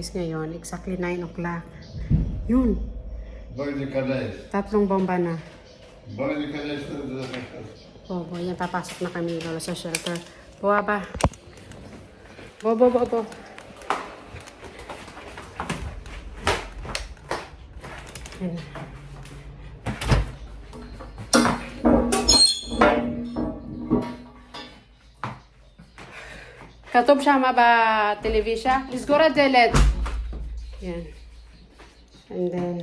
guys ngayon, exactly 9 o'clock. Yun, tatlong bomba na. Bobo, yan, papasok na kami lola sa shelter. Buwa ba? Bobo, bobo. Yan. Ba televisya? Let's go ra delet. Yan. And then,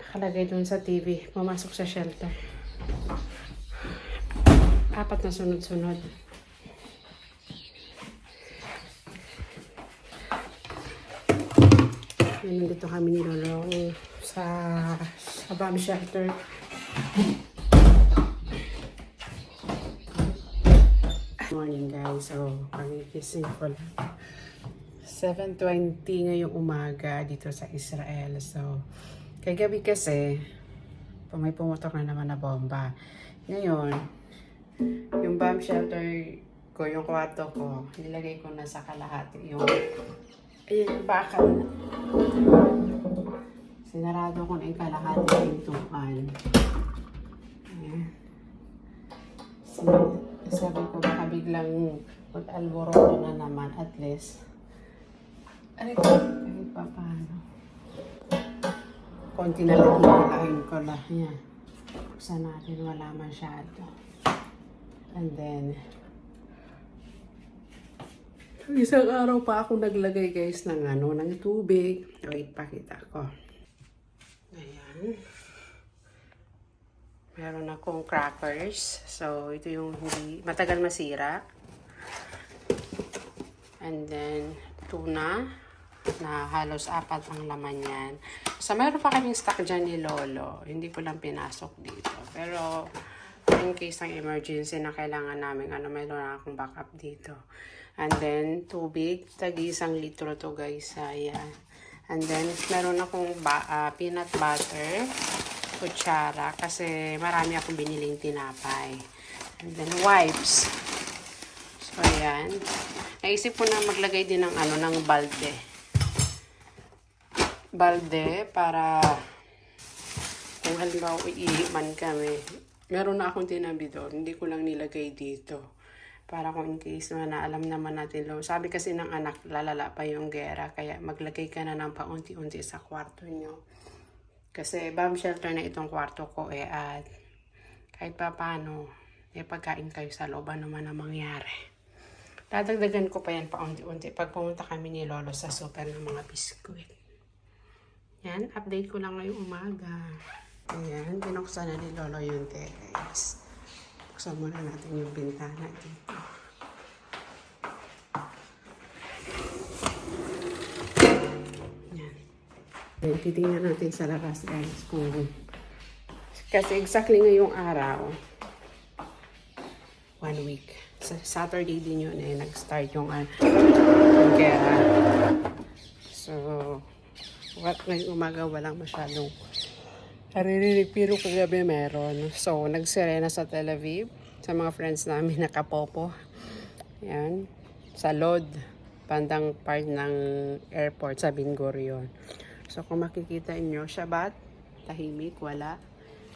nakalagay dun sa TV. Pumasok sa shelter. Apat na sunod-sunod. Yan, nandito kami ni Lolo sa, sa bomb shelter. Morning guys. So, pagigising ko lang. 7.20 ngayong umaga dito sa Israel. So, kagabi kasi, may pumutok na naman na bomba. Ngayon, yung bomb shelter ko, yung kwarto ko, nilagay ko na sa kalahati. Yung, ayun, yung bakal. Sinarado ko na yung kalahati ng pintuan. Ayan. Sin- sabi ko baka biglang mag-alboroto na naman at least. Ano ko? Kahit pa paano. Konti na lang hihilahin ko lang. Yan. Buksan natin wala masyado. And then, isang araw pa ako naglagay guys ng ano, ng tubig. Wait, pakita ko. Ayan. Meron akong crackers. So, ito yung hindi, matagal masira. And then, tuna na halos apat ang laman yan. So, meron pa kaming stock dyan ni Lolo. Hindi ko lang pinasok dito. Pero, in case ng emergency na kailangan namin, ano, meron na akong backup dito. And then, tubig. Tagi isang litro to guys. Ayan. And then, meron akong ba, ah, peanut butter, kutsara, kasi marami akong biniling tinapay. And then, wipes. So, ayan. Naisip ko na maglagay din ng ano, ng balde. Balde para kung halimbawa iiman kami. Meron na akong tinabi doon. Hindi ko lang nilagay dito. Para kung in case na naalam naman natin lo. Sabi kasi ng anak, lalala pa yung gera. Kaya maglagay ka na ng paunti-unti sa kwarto nyo. Kasi bomb shelter na itong kwarto ko eh. At kahit pa paano, may pagkain kayo sa loob. Ano man ang mangyari. Dadagdagan ko pa yan paunti-unti pag pumunta kami ni Lolo sa super ng mga biskuit. Yan, update ko lang ngayong umaga. Ayan, binuksan na ni Lolo yung terrace. Buksan muna natin yung bintana dito. Yan. Then, titingnan natin sa labas guys kung kasi exactly ngayong araw one week. Sa Saturday din yun eh, nag-start yung, uh, gera. So, ngayong umaga walang masyadong naririnig pero kagabi meron. So, nagsirena sa Tel Aviv sa mga friends namin nakapopo. Yan. Sa Lod, bandang part ng airport sa Ben Gurion. So, kung makikita nyo, Shabbat, tahimik, wala.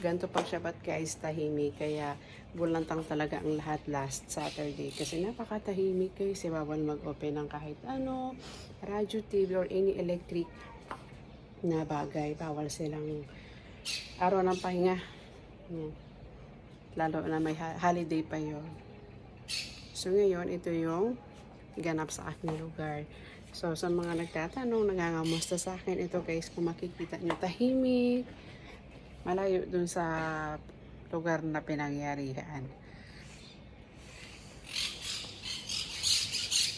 Ganto pag Shabbat guys, tahimik. Kaya bulantang talaga ang lahat last Saturday. Kasi napakatahimik guys. Bawal mag-open ng kahit ano, radyo, TV, or any electric na bagay. Bawal silang araw ng pahinga. Yan. Lalo na may holiday pa yon. So ngayon, ito yung ganap sa aking lugar. So sa mga nagtatanong, nangangamusta sa akin, ito guys, kung makikita nyo, tahimik. Malayo dun sa lugar na pinangyarihan.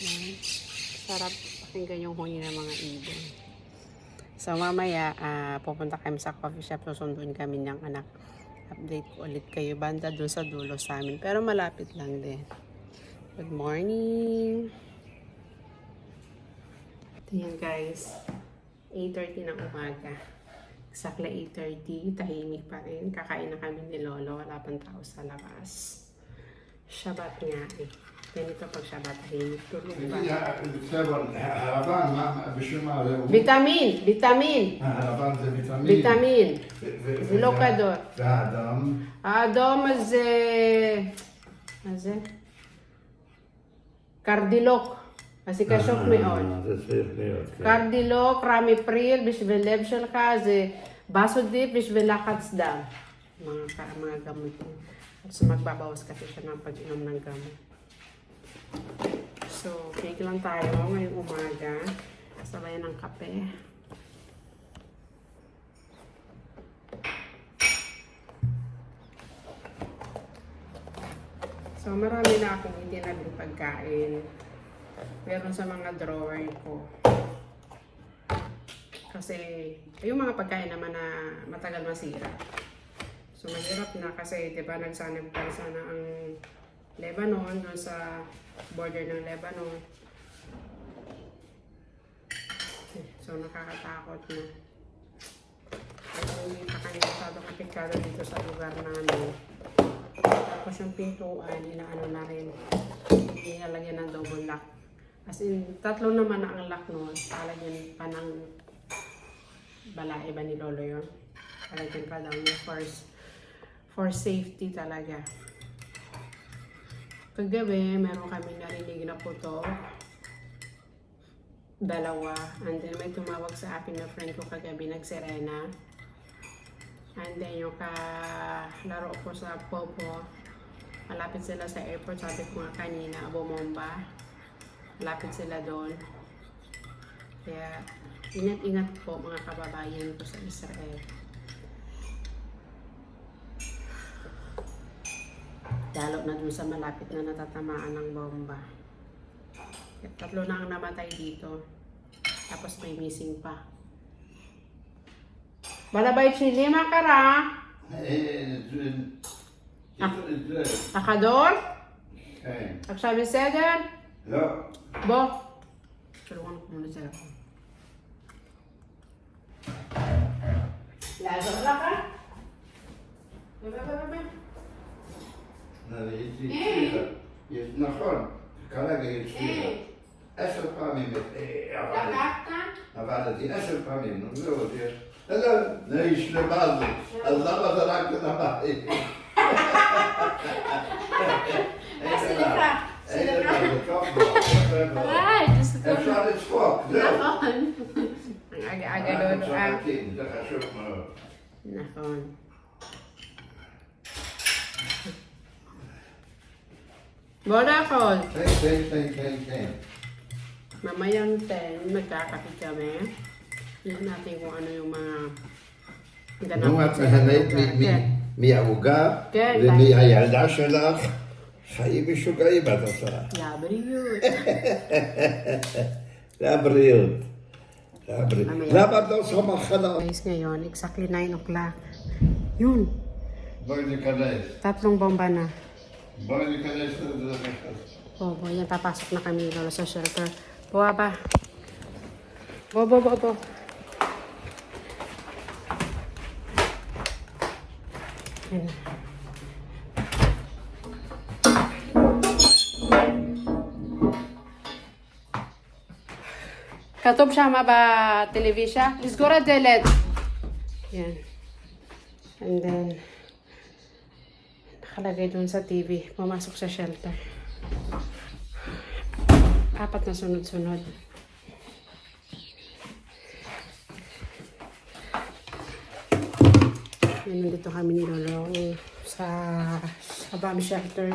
Yan. Sarap pakinggan yung huni ng mga ibon. So mamaya, ah, pupunta kami sa coffee shop, susunduin kami ng anak. Update ko ulit kayo, banda dun sa dulo sa amin. Pero malapit lang din. Good morning! Ito yan guys. 8.30 ng umaga. Exactly 8.30. Tahimik pa rin. Kakain na kami ni Lolo. Wala pang tao sa labas. Shabbat nga eh. Ba? Seven, הלבן, מה- בשביל מה? זה! הלבן זה ויטמין. Vitamin! ו- ו- זה לא כדור. והאדם, האדום הזה... מה זה? קרדילוק. אז זה קשור מאוד. אה, זה צריך להיות. כן. קרדילוק, רמיפריל בשביל לב שלך, זה בסודיפ בשביל לחץ דם. Mga, ka- mga gamot so, magbabawas kasi siya ng pag-inom ng gamot. So, cake lang tayo ngayong umaga. Sabay ng kape. So, marami na akong hindi nabing pagkain. Meron sa mga drawer ko. Kasi, yung mga pagkain naman na matagal masira. So, mahirap na kasi, di ba, nagsanib pa sana ang Lebanon, doon sa border ng Lebanon. So, nakakatakot na. At pa kami masyado kapikado dito sa lugar namin. Tapos yung pintuan, inaano na rin. Ilalagyan ng double lock. As in, tatlo naman na ang lock noon. Palagyan pa ng balae ba ni Lolo yun? Palagyan pa daw niya for, for safety talaga. Kagabi, meron kami narinig na puto. Dalawa. And then may tumawag sa akin na friend ko kagabi, nagserena. And then yung kalaro ko sa Popo, malapit sila sa airport, sabi ko nga kanina, bumomba. Malapit sila doon. Kaya ingat-ingat po mga kababayan ko sa Israel. Lalo na dun sa malapit na natatamaan ng bomba. Tatlo na ang namatay dito. Tapos may missing pa. Balabay chili makara. Ah, Akador? Akşam isedin? Yok. Bo. Tulungan ko muna sila. Lalo ka? Bebe, bebe, bebe. هذا يجري كثيرا يتنخر الكلاقة يتشيرا أشر قامي بعد دي. أشر قامي نقول لا نعيش لبعض. الله تركنا معي نعم. نعم. ko. כן, כן, כן, כן, כן. Mamayang 10, magkakapit kami. Tignan natin kung ano yung mga ganap נו, את sa נהנית lugar. מ- כן. מ- מהעוגה כן, ומהילדה שלך. חיים משוגעים את עושה. Labrillos. זה הבריאות. זה הבריאות. ממש. למה את לא עושה מחלה? Guys, ngayon, exactly 9 o'clock. Yun, בואי ניכנס. tatlong bomba na. בואי ניכנס לזה. Bobo, yan, papasok na kami lolo sa shelter. Buwa ba? Bobo, bobo. Yan. כתוב שם בטלוויזיה, לסגור את הדלת. Yan. And then, nakalagay dun sa TV, pumasok sa shelter. Apat na sunod-sunod. Yan, nandito kami ni Lolo sa, sa bomb shelter.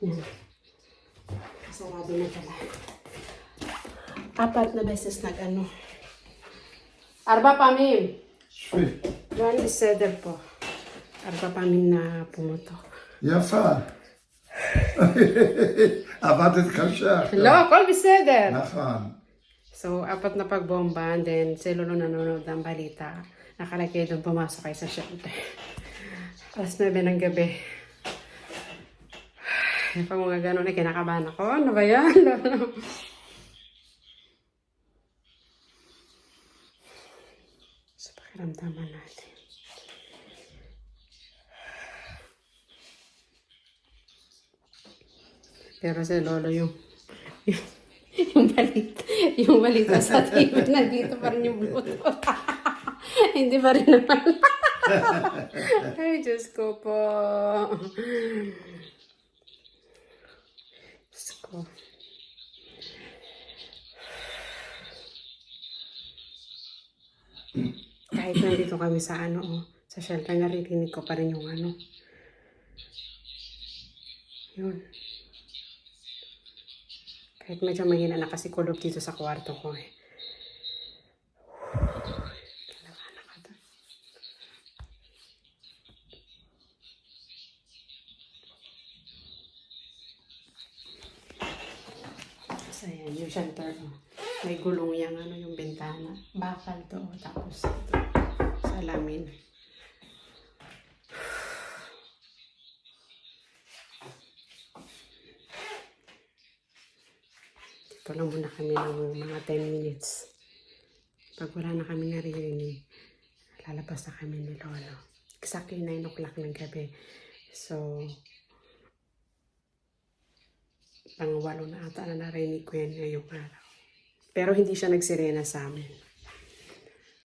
Yan Sarado na pala. Apat na beses nag-ano. Arba pamim. שבי. Yan is seder po. Arba pamim na pumutok. יפה. עבדת קשה. עכשיו. Hello, הכל בסדר. נכון. So, apat na pagbomba and then si Lolo nanonood ng balita. Nakalagay doon pumasok kayo sa shelter. Alas 9 ng gabi. Pag mga ganun, eh, kinakabahan ako. Ano ba yan? Lolo? Karamdaman natin. Pero si Lolo yung yung balita, yung balita sa TV, nandito pa rin yung Bluetooth. Hindi pa rin naman. Ay, Diyos ko po. Ko. Kahit nandito kami sa ano, oh, sa shelter, naririnig ko pa rin yung ano. Yun. Kahit medyo mahina na kasi kulob dito sa kwarto ko eh. Kailangan na ka doon. So, ayan, yung oh. May gulong yung, ano, yung bintana. Bakal to. Tapos, ito, salamin. Dito lang muna kami ng mga 10 minutes. Pag wala na kami naririnig, lalabas na kami ni Lolo. Exactly 9 o'clock ng gabi. So, pangwalo na ata na narinig ko yan ngayong araw. Pero hindi siya nagsirena sa amin.